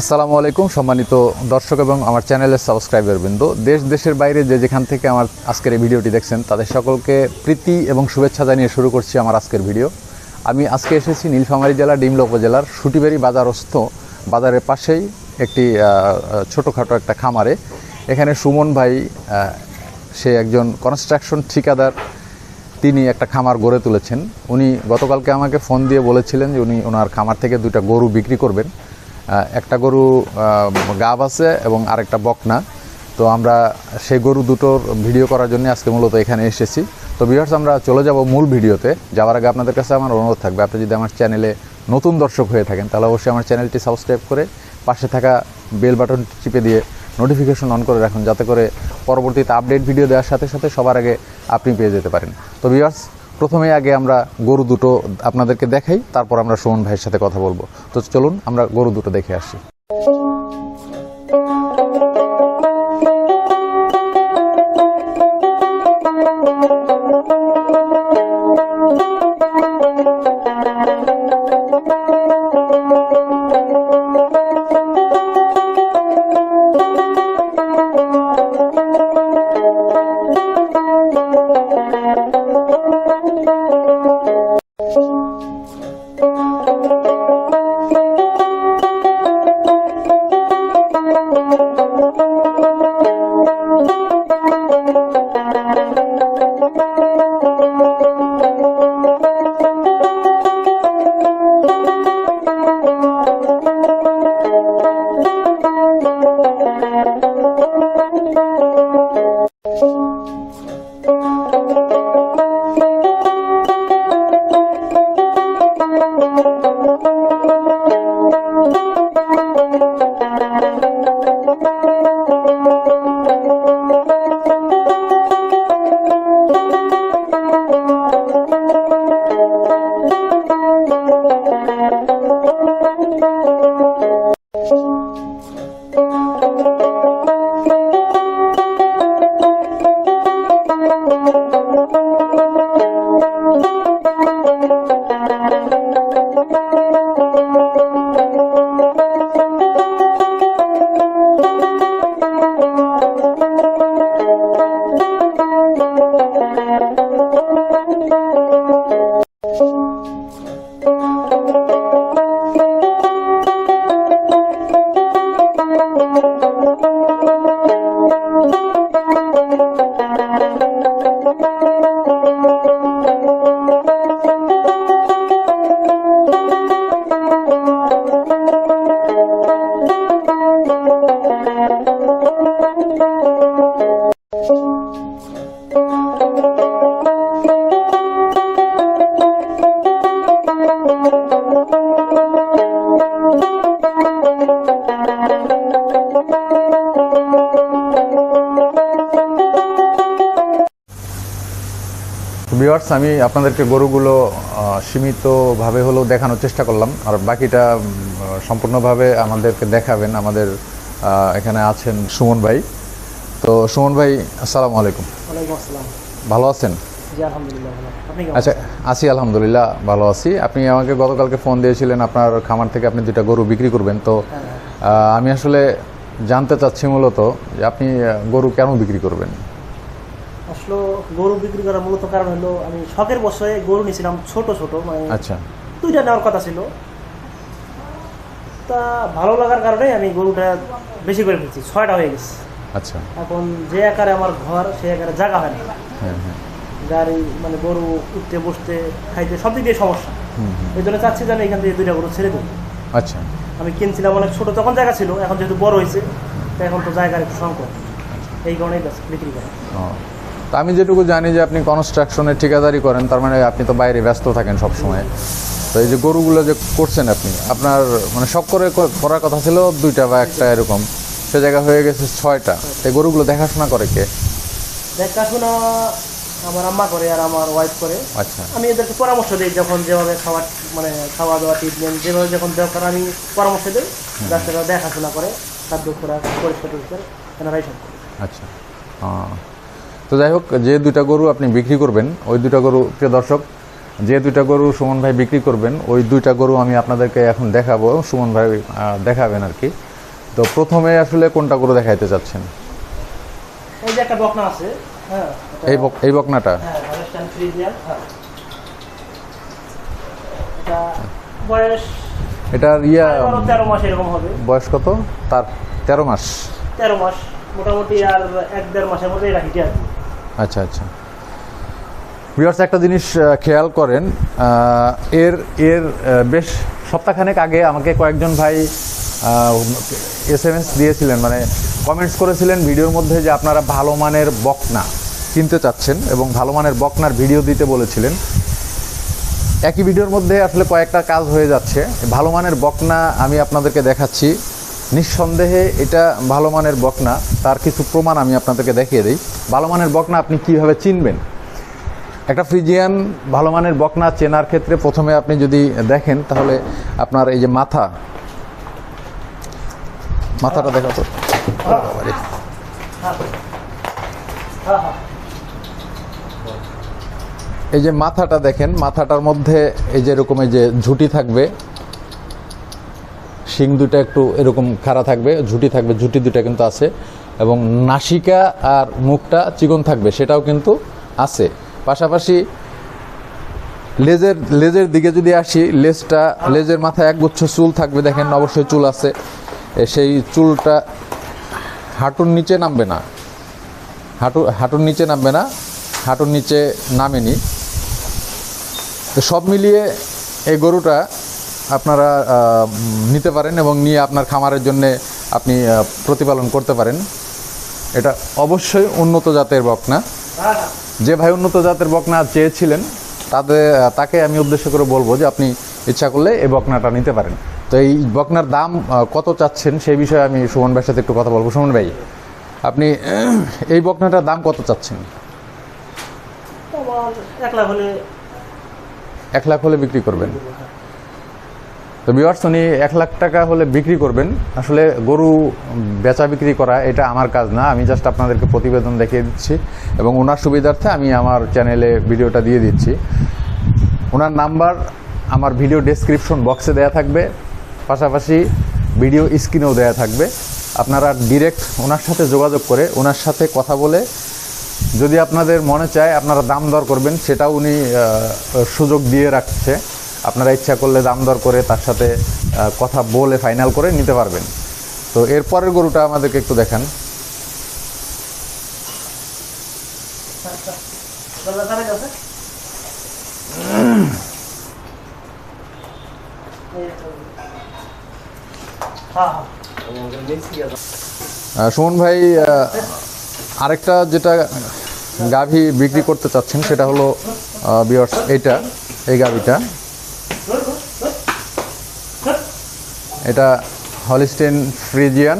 আসসালামু আলাইকুম, সম্মানিত দর্শক এবং আমার চ্যানেলের সাবস্ক্রাইবার বৃন্দ। দেশ, দেশের বাইরে যে যেখান থেকে আমার আজকের এই ভিডিওটি দেখছেন, তাদের সকলকে প্রীতি এবং শুভেচ্ছা জানিয়ে শুরু করছি আমার আজকের ভিডিও। আমি আজকে এসেছি নীলফামারী জেলা, ডিমলা উপজেলার সুটিবাড়ি বাজারস্থ বাজারের পাশেই একটি ছোটোখাটো একটা খামারে। এখানে সুমন ভাই সে একজন কনস্ট্রাকশন ঠিকাদার। তিনি একটা খামার গড়ে তুলেছেন। উনি গতকালকে আমাকে ফোন দিয়ে বলেছিলেন যে উনি ওনার খামার থেকে দুইটা গরু বিক্রি করবেন। একটা গরু গাব আছে এবং আরেকটা বকনা। তো আমরা সেই গরু দুটোর ভিডিও করার জন্য আজকে মূলত এখানে এসেছি। তো ভিউয়ার্স আমরা চলে যাব মূল ভিডিওতে। যাওয়ার আগে আপনাদের কাছে আমার অনুরোধ থাকবে, আপনি যদি আমার চ্যানেলে নতুন দর্শক হয়ে থাকেন, তাহলে অবশ্যই আমার চ্যানেলটি সাবস্ক্রাইব করে পাশে থাকা বেল বাটন চিপে দিয়ে নোটিফিকেশন অন করে রাখুন, যাতে করে পরবর্তীতে আপডেট ভিডিও দেওয়ার সাথে সাথে সবার আগে আপনি পেয়ে যেতে পারেন। তো ভিউয়ার্স প্রথমে আগে আমরা গরু দুটো আপনাদেরকে দেখাই, তারপর আমরা সুমন ভাইয়ের সাথে কথা বলব। তো চলুন, আমরা গরু দুটো দেখে আসি। ভিওয়ার্স আমি আপনাদেরকে গরুগুলো সীমিতভাবে হলেও দেখানোর চেষ্টা করলাম। আর বাকিটা সম্পূর্ণভাবে আমাদেরকে দেখাবেন। আমাদের এখানে আছেন সুমন ভাই। তো সুমন ভাই আসসালামু আলাইকুম। ভালো আছেন? আচ্ছা আছি আলহামদুলিল্লাহ ভালো আছি। আপনি আমাকে গতকালকে ফোন দিয়েছিলেন আপনার খামার থেকে আপনি দুইটা গরু বিক্রি করবেন। তো আমি আসলে জানতে চাচ্ছি মূলত যে আপনি গরু কেন বিক্রি করবেন? আসলে গরু বিক্রি করার মূলত কারণ হলো আমি শখের বছরে গরু নিয়েছিলাম ছোট ছোট মানে আচ্ছা। দুইটা নেওয়ার কথা ছিল। তা ভালো লাগার কারণে আমি গরুটা বেশি করে ফেলছি ছয়টা হয়ে গেছে। আচ্ছা। এখন যে আকারে আমার ঘর সেই আকারে জায়গা হয় না। হ্যাঁ হ্যাঁ। গাড়ি মানে গরু উঠতে বসতে খাইতে সব দিক দিয়ে সমস্যা। এই জন্য চাচ্ছি যে আমি এখান থেকে দুইটা গরু ছেড়ে দেবো আচ্ছা। আমি কিনছিলাম অনেক ছোট তখন জায়গা ছিল এখন যেহেতু বড় হয়েছে তো এখন তো জায়গার একটু সংকট। এই কারণেই বিক্রি করা। তো আমি যেটুকু জানি যে আপনি কনস্ট্রাকশনের ঠিকাদারি করেন তার মানে আপনি তো বাইরে ব্যস্ত থাকেন সব সময় তো এই যে গরুগুলো যে করছেন আপনি আপনার মানে সব করে করার কথা ছিল দুইটা বা একটা এরকম সে জায়গা হয়ে গেছে ছয়টা। এই গরুগুলো দেখাশোনা করে কে? দেখাশোনা আমার আম্মা করে আর আমার ওয়াইফ করে। আচ্ছা। আমি এদেরকে পরামর্শ দিই যখন যেভাবে খাওয়া মানে খাওয়া দাওয়া ট্রিটমেন্ট যেভাবে যখন দরকার আমি পরামর্শ দিই। ডাক্তাররা দেখাশোনা করে খাদ্য খোরাক পরিষ্কার টরিষ্কার এনারাই সব করে। আচ্ছা। তো যাই হোক যে দুইটা গরু আপনি বিক্রি করবেন ওই দুটা গরু প্রিয় দর্শক যে দুইটা গরু সুমন ভাই বিক্রি করবেন ওই দুইটা গরু আমি আপনাদেরকে এখন দেখাবো সুমন ভাই দেখাবেন আর কি। তো প্রথমে আসলে কোনটা গরু দেখাইতে চাচ্ছেন? এই যে একটা বকনা আছে হ্যাঁ। এই বক- এই বকনাটা? হ্যাঁ হ্যাঁ। এটা বয়স এটার ইয়া তেরো মাস এরকম হবে। বয়স কত? তার তেরো মাস। তেরো মাস মোটামুটি আর এক দেড় মাসের মধ্যে হিটে আছে আচ্ছা আচ্ছা। ভিউয়ার্স, একটা জিনিস খেয়াল করেন এর এর বেশ সপ্তাহখানেক আগে আমাকে কয়েকজন ভাই এস এম এস দিয়েছিলেন মানে কমেন্টস করেছিলেন ভিডিওর মধ্যে যে আপনারা ভালো মানের বকনা কিনতে চাচ্ছেন এবং ভালো মানের বকনার ভিডিও দিতে বলেছিলেন। একই ভিডিওর মধ্যে আসলে কয়েকটা কাজ হয়ে যাচ্ছে। ভালো মানের বকনা আমি আপনাদেরকে দেখাচ্ছি। নিঃসন্দেহে এটা ভালো মানের বকনা। তার কিছু প্রমাণ আমি আপনাদেরকে দেখিয়ে দিই। ভালো মানের বকনা আপনি কীভাবে চিনবেন? একটা ফ্রিজিয়ান ভালো মানের বকনা চেনার ক্ষেত্রে প্রথমে আপনি যদি দেখেন, তাহলে আপনার এই যে মাথা, মাথাটা দেখা তো এই যে মাথাটা দেখেন, মাথাটার মধ্যে এই যে এরকম এই যে ঝুঁটি থাকবে শিং দুটা একটু এরকম খাড়া থাকবে, ঝুঁটি থাকবে, ঝুঁটি দুটো কিন্তু আছে। এবং নাসিকা আর মুখটা চিকন থাকবে, সেটাও কিন্তু আছে। পাশাপাশি লেজের লেজের দিকে যদি আসি, লেজটা, লেজের মাথায় একগুচ্ছ চুল থাকবে, দেখেন অবশ্যই চুল আছে। সেই চুলটা হাঁটুর নিচে নামবে না। হাঁটু, হাঁটুর নিচে নামবে না, হাঁটুর নিচে নামেনি। তো সব মিলিয়ে এই গরুটা আপনারা নিতে পারেন এবং নিয়ে আপনার খামারের জন্যে আপনি প্রতিপালন করতে পারেন। এটা অবশ্যই উন্নত জাতের বকনা। যে ভাই উন্নত জাতের বকনা চেয়েছিলেন তাদের তাকে আমি উদ্দেশ্য করে বলব যে আপনি ইচ্ছা করলে এই বকনাটা নিতে পারেন। তো এই বকনার দাম কত চাচ্ছেন সেই বিষয়ে আমি সুমন ভাইয়ের সাথে একটু কথা বলব। সুমন ভাই আপনি এই বকনাটার দাম কত চাচ্ছেন? এক লাখ হলে বিক্রি করবেন। তো বিওয়ার্স উনি এক লাখ টাকা হলে বিক্রি করবেন। আসলে গরু বেচা বিক্রি করা, এটা আমার কাজ না। আমি জাস্ট আপনাদেরকে প্রতিবেদন দেখিয়ে দিচ্ছি এবং ওনার সুবিধার্থে আমি আমার চ্যানেলে ভিডিওটা দিয়ে দিচ্ছি। ওনার নাম্বার আমার ভিডিও ডেসক্রিপশন বক্সে দেয়া থাকবে। পাশাপাশি ভিডিও স্ক্রিনেও দেয়া থাকবে। আপনারা ডিরেক্ট ওনার সাথে যোগাযোগ করে ওনার সাথে কথা বলে, যদি আপনাদের মনে চায় আপনারা দাম দর করবেন, সেটাও উনি সুযোগ দিয়ে রাখছে। আপনারা ইচ্ছা করলে দাম দর করে তার সাথে কথা বলে ফাইনাল করে নিতে পারবেন। তো এরপরের গরুটা আমাদেরকে একটু দেখান। সুমন ভাই আরেকটা যেটা গাভী বিক্রি করতে চাচ্ছেন সেটা হলো বিয়ার্স এইটা, এই গাভীটা। এটা হলিস্টেন ফ্রিজিয়ান।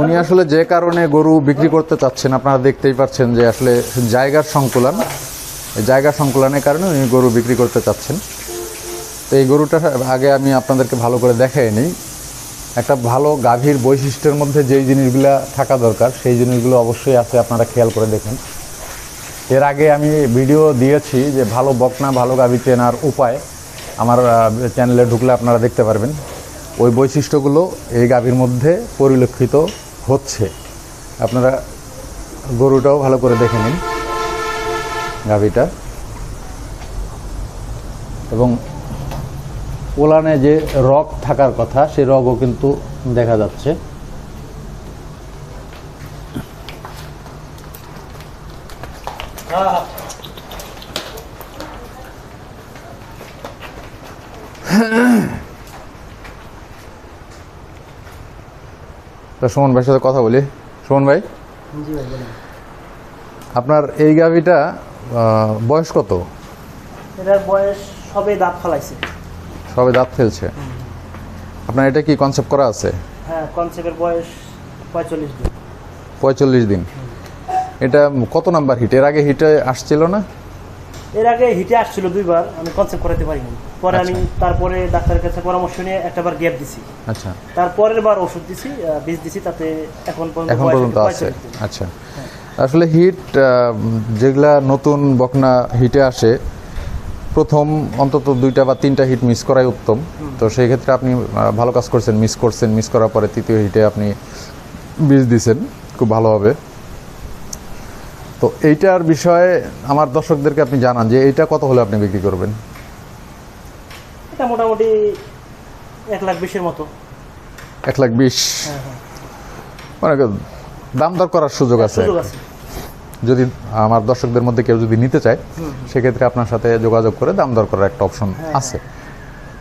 উনি আসলে যে কারণে গরু বিক্রি করতে চাচ্ছেন, আপনারা দেখতেই পাচ্ছেন যে আসলে জায়গার সংকুলন। জায়গার সংকুলনের কারণে উনি গরু বিক্রি করতে চাচ্ছেন। তো এই গরুটা আগে আমি আপনাদেরকে ভালো করে দেখাই নিই একটা ভালো গাভীর বৈশিষ্ট্যের মধ্যে যেই জিনিসগুলো থাকা দরকার, সেই জিনিসগুলো অবশ্যই আছে, আপনারা খেয়াল করে দেখেন। এর আগে আমি ভিডিও দিয়েছি যে ভালো বকনা, ভালো গাভী চেনার উপায়। আমার চ্যানেলে ঢুকলে আপনারা দেখতে পারবেন। ওই বৈশিষ্ট্যগুলো এই গাভীর মধ্যে পরিলক্ষিত হচ্ছে। আপনারা গরুটাও ভালো করে দেখে নিন গাভীটা। এবং ওলানে যে রগ থাকার কথা সেই রগও কিন্তু দেখা যাচ্ছে। সুমন ভাইয়ের সাথে কথা বলি। সুমন ভাই? আপনার এই গাভীটা বয়স কত? এটার বয়স সবে দাঁত ফলাইছে। সবে দাঁত ফেলছে। আপনার এটা কি কনসেপ্ট করা আছে? হ্যাঁ কনসেপ্টের বয়স পঁয়তাল্লিশ দিন। পঁয়তাল্লিশ দিন। এটা কত নাম্বার হিট এর আগে হিটে আসছিল না? এর আগে হিটে আসছিল দুইবার আমি কনসেপ্ট করাতে পারিনি। পরে আমি তারপরে ডাক্তারের কাছে পরামর্শ নিয়ে একটা বার গ্যাপ দিছি। আচ্ছা। তারপরের বার ওষুধ দিছি বীজ দিছি তাতে এখন পর্যন্ত এখন পর্যন্ত আছে। আচ্ছা। আসলে হিট যেগুলা নতুন বকনা হিটে আসে প্রথম অন্তত দুইটা বা তিনটা হিট মিস করাই উত্তম। তো সেই ক্ষেত্রে আপনি ভালো কাজ করছেন মিস করছেন মিস করার পরে তৃতীয় হিটে আপনি বীজ দিছেন খুব ভালোভাবে তো এইটার বিষয়ে আমার দর্শকদেরকে আপনি জানান যে এইটা কত হলে আপনি বিক্রি করবেন? এটা মোটামুটি এক লাখ বিশের মতো। এক লাখ বিশ? হ্যাঁ হ্যাঁ। মানে দাম দর করার সুযোগ আছে সুযোগ আছে। যদি আমার দর্শকদের মধ্যে কেউ যদি নিতে চায় সেক্ষেত্রে আপনার সাথে যোগাযোগ করে দাম দর করার একটা অপশন আছে।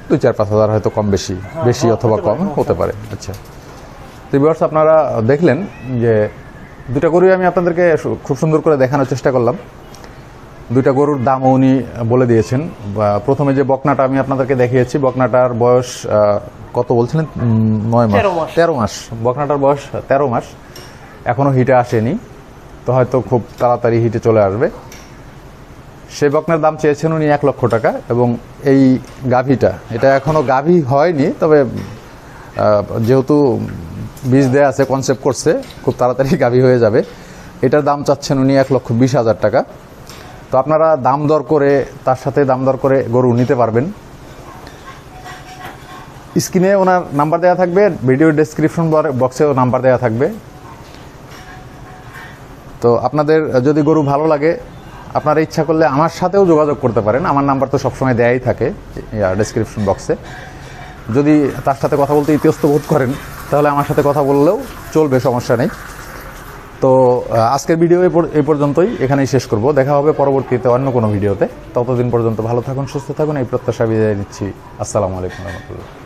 দুই চার পাঁচ হাজার হয়তো কম বেশি বেশি হ্যাঁ, অথবা কম হতে পারে। আচ্ছা। তো ভিউয়ার্স আপনারা দেখলেন যে দুটা গরুই আমি আপনাদেরকে খুব সুন্দর করে দেখানোর চেষ্টা করলাম। দুইটা গরুর দামও উনি বলে দিয়েছেন। বা প্রথমে যে বকনাটা আমি আপনাদেরকে দেখিয়েছি বকনাটার বয়স কত বলছিলেন? নয় মাস তেরো মাস। তেরো মাস। বকনাটার বয়স তেরো মাস। এখনও হিটে আসেনি। তো হয়তো খুব তাড়াতাড়ি হিটে চলে আসবে। সেই বকনার দাম চেয়েছেন উনি এক লক্ষ টাকা এবং এই গাভীটা, এটা এখনও গাভী হয়নি, তবে যেহেতু বীজ দেয়া আছে কনসেপ্ট করছে, খুব তাড়াতাড়ি গাভী হয়ে যাবে। এটার দাম চাচ্ছেন উনি এক লক্ষ বিশ হাজার টাকা। তো আপনারা দাম দর করে, তার সাথে দাম দর করে গরু নিতে পারবেন। স্ক্রিনে ওনার নাম্বার দেওয়া থাকবে, ভিডিও ডেসক্রিপশন বক্সেও নাম্বার দেওয়া থাকবে। তো আপনাদের যদি গরু ভালো লাগে, আপনারা ইচ্ছা করলে আমার সাথেও যোগাযোগ করতে পারেন। আমার নাম্বার তো সবসময় দেয়াই থাকে ডেসক্রিপশন বক্সে যদি তার সাথে কথা বলতে ইতস্ত বোধ করেন, তাহলে আমার সাথে কথা বললেও চলবে, সমস্যা নেই। তো আজকের ভিডিও এই পর্যন্তই, এখানেই শেষ করব। দেখা হবে পরবর্তীতে অন্য কোনো ভিডিওতে ততদিন পর্যন্ত ভালো থাকুন, সুস্থ থাকুন, এই প্রত্যাশা বিদায় নিচ্ছি। আসসালামু আলাইকুম রহমতুল্লাহ।